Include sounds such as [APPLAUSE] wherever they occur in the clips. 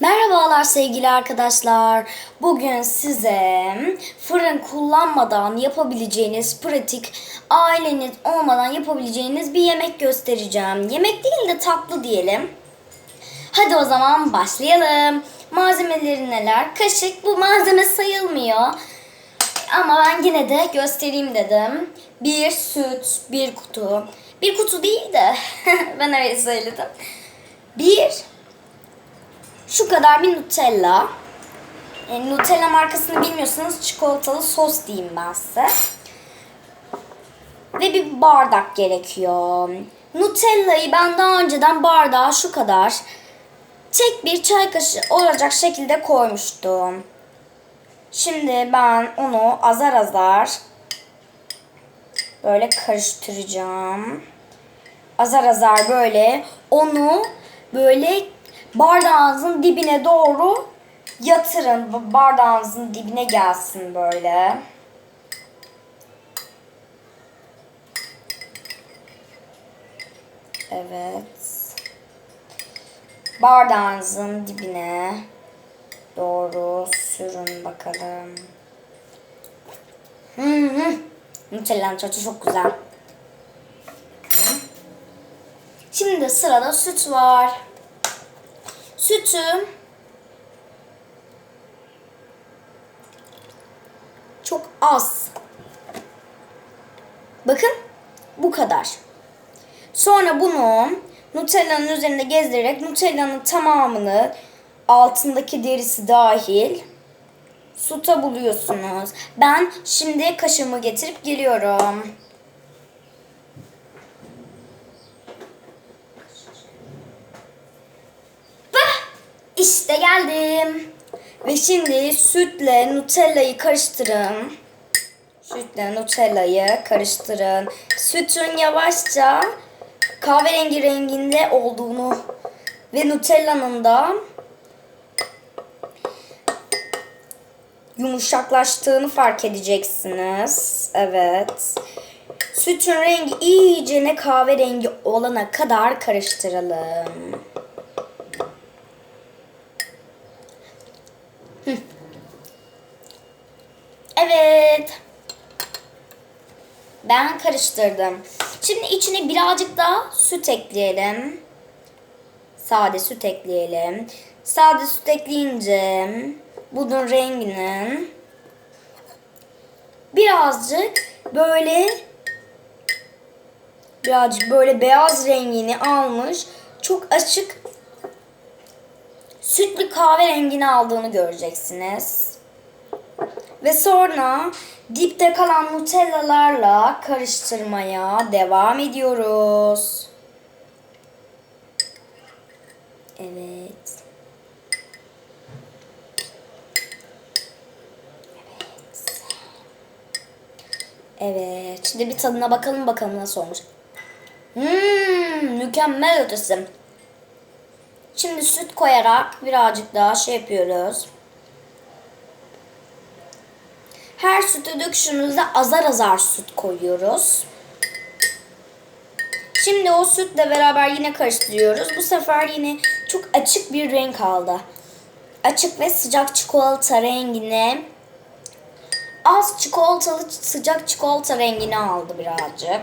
Merhabalar sevgili arkadaşlar. Bugün size fırın kullanmadan yapabileceğiniz pratik, aileniz olmadan yapabileceğiniz bir yemek göstereceğim. Yemek değil de tatlı diyelim. Hadi o zaman başlayalım. Malzemeleri neler? Kaşık bu malzeme sayılmıyor. Ama ben yine de göstereyim dedim. Bir süt, bir kutu. Bir kutu değil de [LAUGHS] ben öyle söyledim. Bir şu kadar bir Nutella. E, Nutella markasını bilmiyorsanız çikolatalı sos diyeyim ben size. Ve bir bardak gerekiyor. Nutella'yı ben daha önceden bardağa şu kadar tek bir çay kaşığı olacak şekilde koymuştum. Şimdi ben onu azar azar böyle karıştıracağım. Azar azar böyle onu böyle bardağınızın dibine doğru yatırın. Bardağınızın dibine gelsin böyle. Evet. Bardağınızın dibine doğru sürün bakalım. Hı hı. Nutella'nın tadı çok güzel. Şimdi sırada süt var. Sütü çok az. Bakın bu kadar. Sonra bunu Nutella'nın üzerinde gezdirerek Nutella'nın tamamını altındaki derisi dahil suta buluyorsunuz. Ben şimdi kaşığımı getirip geliyorum. Bah! İşte geldim. Ve şimdi sütle Nutella'yı karıştırın. Sütle Nutella'yı karıştırın. Sütün yavaşça kahverengi renginde olduğunu ve Nutella'nın da yumuşaklaştığını fark edeceksiniz. Evet. Sütün rengi iyice ne kahverengi olana kadar karıştıralım. Hı. Evet. Ben karıştırdım. Şimdi içine birazcık daha süt ekleyelim. Sade süt ekleyelim. Sade süt ekleyince bunun renginin birazcık böyle birazcık böyle beyaz rengini almış. Çok açık sütlü kahverengini aldığını göreceksiniz. Ve sonra dipte kalan nutellalarla karıştırmaya devam ediyoruz. Evet. Evet. Şimdi bir tadına bakalım bakalım nasıl olmuş. Hmm, mükemmel ötesi. Şimdi süt koyarak birazcık daha şey yapıyoruz. Her sütü döküşümüzde azar azar süt koyuyoruz. Şimdi o sütle beraber yine karıştırıyoruz. Bu sefer yine çok açık bir renk aldı. Açık ve sıcak çikolata rengine az çikolatalı sıcak çikolata rengini aldı birazcık.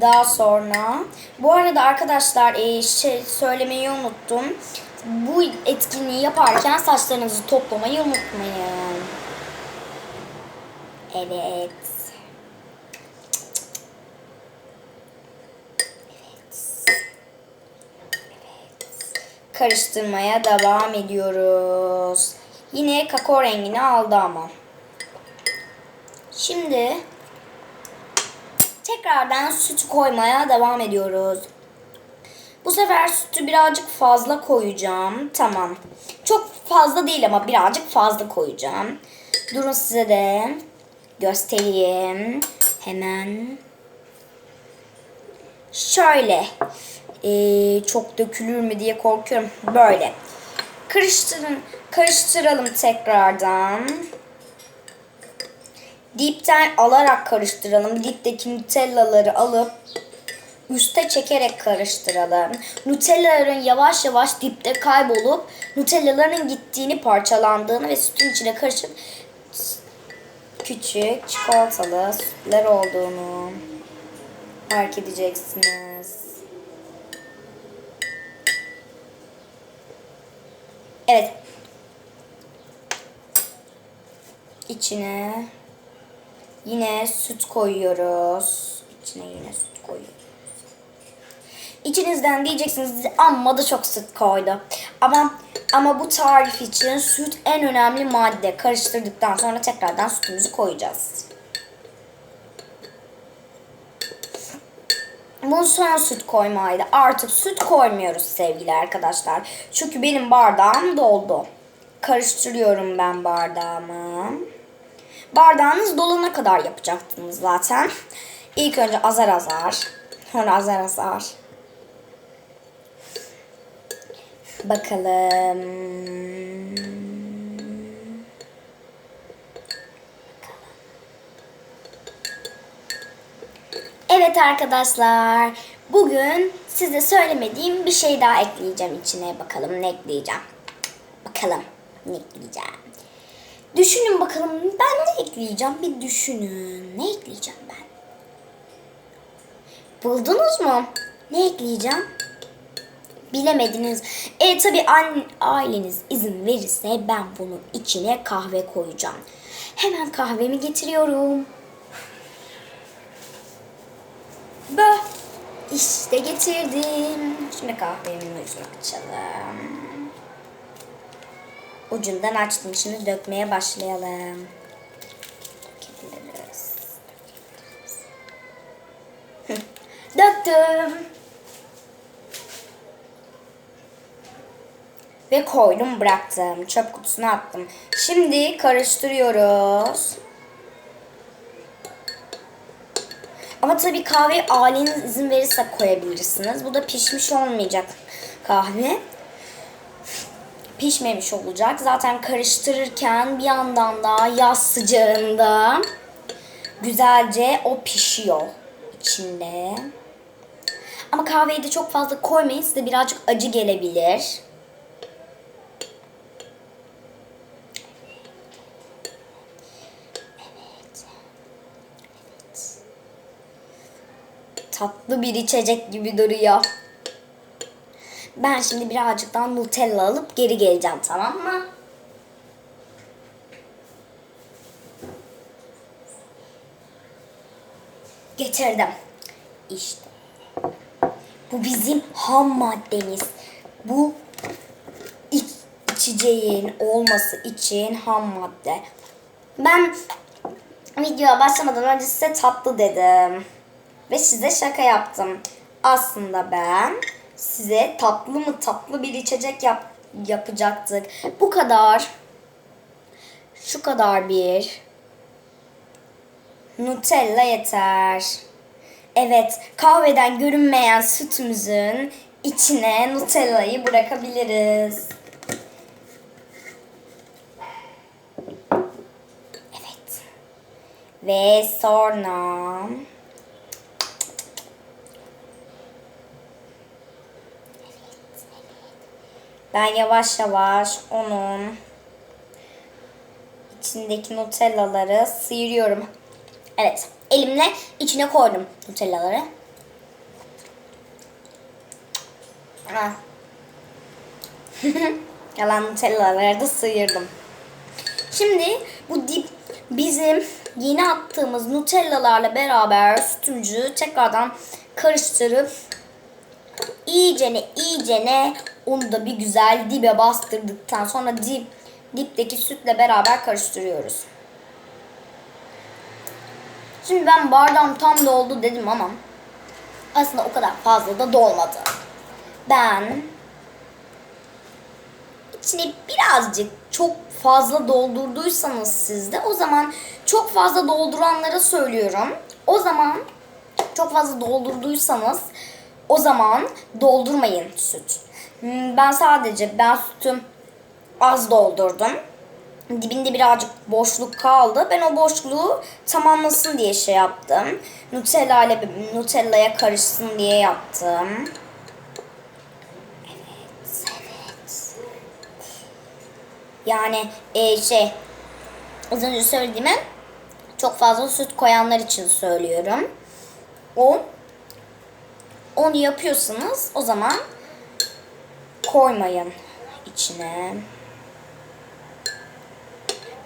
Daha sonra bu arada arkadaşlar e, şey söylemeyi unuttum. Bu etkinliği yaparken saçlarınızı toplamayı unutmayın. Evet. Karıştırmaya devam ediyoruz. Yine kakao rengini aldı ama. Şimdi tekrardan süt koymaya devam ediyoruz. Bu sefer sütü birazcık fazla koyacağım. Tamam. Çok fazla değil ama birazcık fazla koyacağım. Durun size de göstereyim. Hemen. Şöyle. Ee, çok dökülür mü diye korkuyorum. Böyle. Karıştırın. Karıştıralım tekrardan. Dipten alarak karıştıralım. Dipteki nutellaları alıp üste çekerek karıştıralım. Nutellaların yavaş yavaş dipte kaybolup Nutellaların gittiğini, parçalandığını ve sütün içine karışıp küçük çikolatalı sütler olduğunu fark edeceksiniz. Evet. İçine yine süt koyuyoruz. İçine yine süt koyuyoruz. İçinizden diyeceksiniz amma da çok süt koydu. Ama ama bu tarif için süt en önemli madde. Karıştırdıktan sonra tekrardan sütümüzü koyacağız. Bu son süt koymaydı. Artık süt koymuyoruz sevgili arkadaşlar. Çünkü benim bardağım doldu. Karıştırıyorum ben bardağımı. Bardağınız dolana kadar yapacaktınız zaten. İlk önce azar azar. Sonra azar azar. Bakalım. Evet arkadaşlar. Bugün size söylemediğim bir şey daha ekleyeceğim içine. Bakalım ne ekleyeceğim. Bakalım ne ekleyeceğim. Düşünün bakalım ben ne ekleyeceğim bir düşünün. Ne ekleyeceğim ben? Buldunuz mu? Ne ekleyeceğim? Bilemediniz. E tabi aileniz izin verirse ben bunun içine kahve koyacağım. Hemen kahvemi getiriyorum. Bö. İşte getirdim. Şimdi kahvemin ucunu açalım. Ucundan açtım. Şimdi dökmeye başlayalım. Döktüm. Ve koydum bıraktım. Çöp kutusuna attım. Şimdi karıştırıyoruz. Ama tabii kahve aileniz izin verirse koyabilirsiniz. Bu da pişmiş olmayacak kahve. Pişmemiş olacak. Zaten karıştırırken bir yandan da yaz sıcağında güzelce o pişiyor içinde. Ama kahveyi de çok fazla koymayın. Size birazcık acı gelebilir. Tatlı bir içecek gibi duruyor. Ben şimdi birazcık daha Nutella alıp geri geleceğim tamam mı? Getirdim. İşte. Bu bizim ham maddemiz. Bu iç, içeceğin olması için ham madde. Ben videoya başlamadan önce size tatlı dedim. Ve size şaka yaptım. Aslında ben size tatlı mı tatlı bir içecek yap yapacaktık. Bu kadar. Şu kadar bir. Nutella yeter. Evet, kahveden görünmeyen sütümüzün içine Nutella'yı bırakabiliriz. Evet. Ve sonra Ben yavaş yavaş onun içindeki nutellaları sıyırıyorum. Evet, elimle içine koydum nutellaları. Ah. [LAUGHS] Yalan nutellaları da sıyırdım. Şimdi bu dip bizim yeni attığımız nutellalarla beraber sütümcü tekrardan karıştırıp iyicene iyicene onu da bir güzel dibe bastırdıktan sonra dip dipteki sütle beraber karıştırıyoruz. Şimdi ben bardağım tam doldu dedim ama aslında o kadar fazla da dolmadı. Ben içine birazcık çok fazla doldurduysanız sizde o zaman çok fazla dolduranlara söylüyorum. O zaman çok fazla doldurduysanız o zaman doldurmayın süt. Hmm, Ben sadece ben sütüm az doldurdum. dibinde birazcık boşluk kaldı. Ben o boşluğu tamamlasın diye şey yaptım. Nutella ile Nutella'ya karışsın diye yaptım. Yani e, şey az önce söylediğimi çok fazla süt koyanlar için söylüyorum. O onu yapıyorsanız o zaman koymayın içine.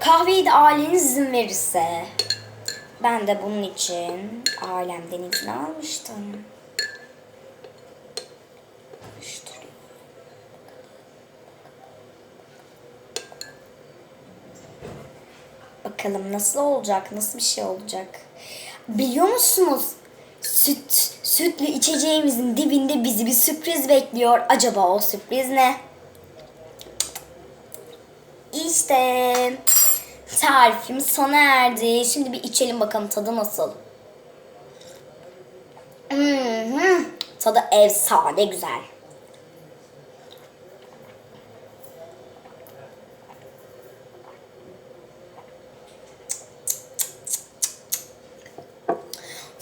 Kahveyi de aileniz izin verirse. Ben de bunun için ailemden izin almıştım. Bakalım nasıl olacak, nasıl bir şey olacak. Biliyor musunuz? Süt, sütlü içeceğimizin dibinde bizi bir sürpriz bekliyor. Acaba o sürpriz ne? İşte tarifim sona erdi. Şimdi bir içelim bakalım tadı nasıl. Hmm, tadı efsane güzel.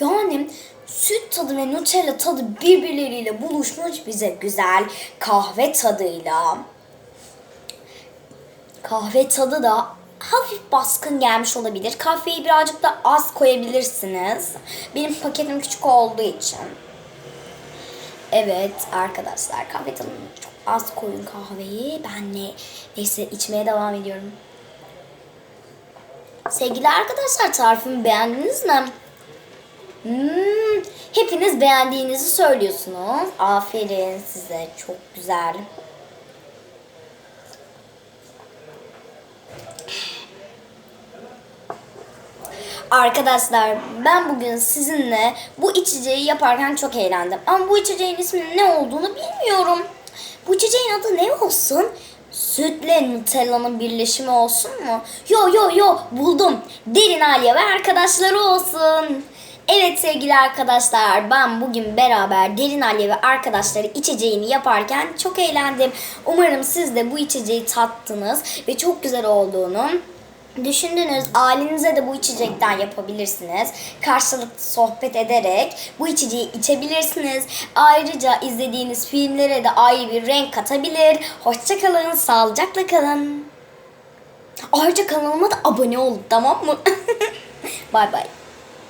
Yani tadı ve Nutella tadı birbirleriyle buluşmuş bize güzel kahve tadıyla. Kahve tadı da hafif baskın gelmiş olabilir. Kahveyi birazcık da az koyabilirsiniz. Benim paketim küçük olduğu için. Evet arkadaşlar kahve tadını çok az koyun kahveyi. Ben ne neyse içmeye devam ediyorum. Sevgili arkadaşlar tarifimi beğendiniz mi? Hmm, hepiniz beğendiğinizi söylüyorsunuz. Aferin size. Çok güzel. Arkadaşlar ben bugün sizinle bu içeceği yaparken çok eğlendim. Ama bu içeceğin isminin ne olduğunu bilmiyorum. Bu içeceğin adı ne olsun? Sütle Nutella'nın birleşimi olsun mu? Yo yo yo buldum. Derin Alya ve arkadaşları olsun. Evet sevgili arkadaşlar ben bugün beraber Derin Alya ve arkadaşları içeceğini yaparken çok eğlendim. Umarım siz de bu içeceği tattınız ve çok güzel olduğunu Düşündünüz ailenize de bu içecekten yapabilirsiniz. Karşılıklı sohbet ederek bu içeceği içebilirsiniz. Ayrıca izlediğiniz filmlere de ayrı bir renk katabilir. Hoşçakalın, sağlıcakla kalın. Ayrıca kanalıma da abone olun tamam mı? [LAUGHS] bay bay.